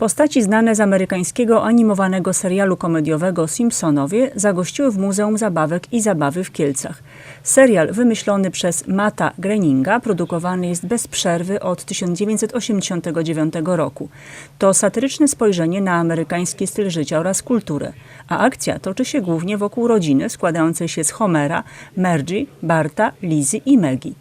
Postaci znane z amerykańskiego animowanego serialu komediowego Simpsonowie zagościły w Muzeum Zabawek i Zabawy w Kielcach. Serial wymyślony przez Mata Groeninga produkowany jest bez przerwy od 1989 roku. To satyryczne spojrzenie na amerykański styl życia oraz kulturę, a akcja toczy się głównie wokół rodziny składającej się z Homera, Margie, Barta, Lizy i Maggie.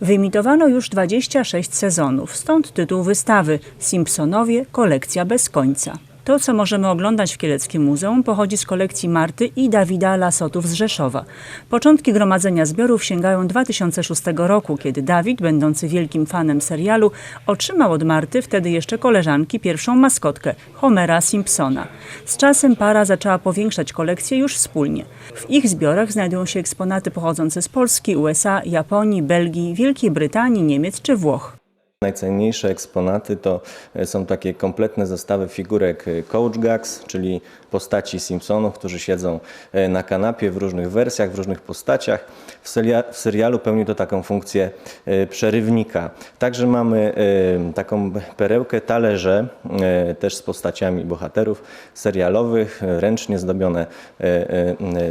Wyimitowano już 26 sezonów, stąd tytuł wystawy Simpsonowie kolekcja bez końca. To, co możemy oglądać w Kieleckim Muzeum, pochodzi z kolekcji Marty i Dawida Lasotów z Rzeszowa. Początki gromadzenia zbiorów sięgają 2006 roku, kiedy Dawid, będący wielkim fanem serialu, otrzymał od Marty, wtedy jeszcze koleżanki, pierwszą maskotkę Homera Simpsona. Z czasem para zaczęła powiększać kolekcję już wspólnie. W ich zbiorach znajdują się eksponaty pochodzące z Polski, USA, Japonii, Belgii, Wielkiej Brytanii, Niemiec czy Włoch. Najcenniejsze eksponaty to e, są takie kompletne zestawy figurek e, Coach Gags, czyli postaci Simpsonów, którzy siedzą e, na kanapie w różnych wersjach, w różnych postaciach. W, seria, w serialu pełni to taką funkcję przerywnika. Także mamy taką perełkę talerze, też z postaciami bohaterów serialowych, ręcznie zdobione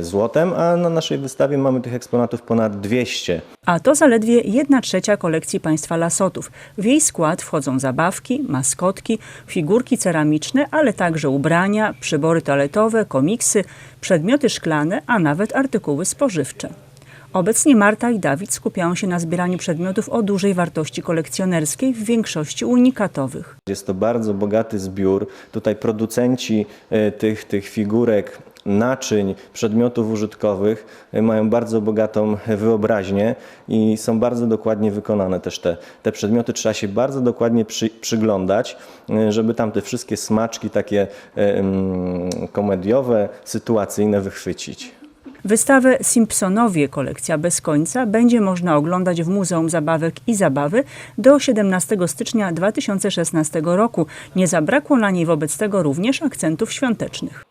złotem, a na naszej wystawie mamy tych eksponatów ponad 200. A to zaledwie 1 trzecia kolekcji państwa Lasotów. W jej skład wchodzą zabawki, maskotki, figurki ceramiczne, ale także ubrania, przybory toaletowe, komiksy, przedmioty szklane, a nawet artykuły spożywcze. Obecnie Marta i Dawid skupiają się na zbieraniu przedmiotów o dużej wartości kolekcjonerskiej, w większości unikatowych. Jest to bardzo bogaty zbiór. Tutaj producenci e, tych, tych figurek, naczyń, przedmiotów użytkowych e, mają bardzo bogatą wyobraźnię i są bardzo dokładnie wykonane też te, te przedmioty. Trzeba się bardzo dokładnie przy, przyglądać, e, żeby tam te wszystkie smaczki takie e, mm, komediowe, sytuacyjne wychwycić. Wystawę Simpsonowie kolekcja bez końca będzie można oglądać w Muzeum Zabawek i Zabawy do 17 stycznia 2016 roku. Nie zabrakło na niej wobec tego również akcentów świątecznych.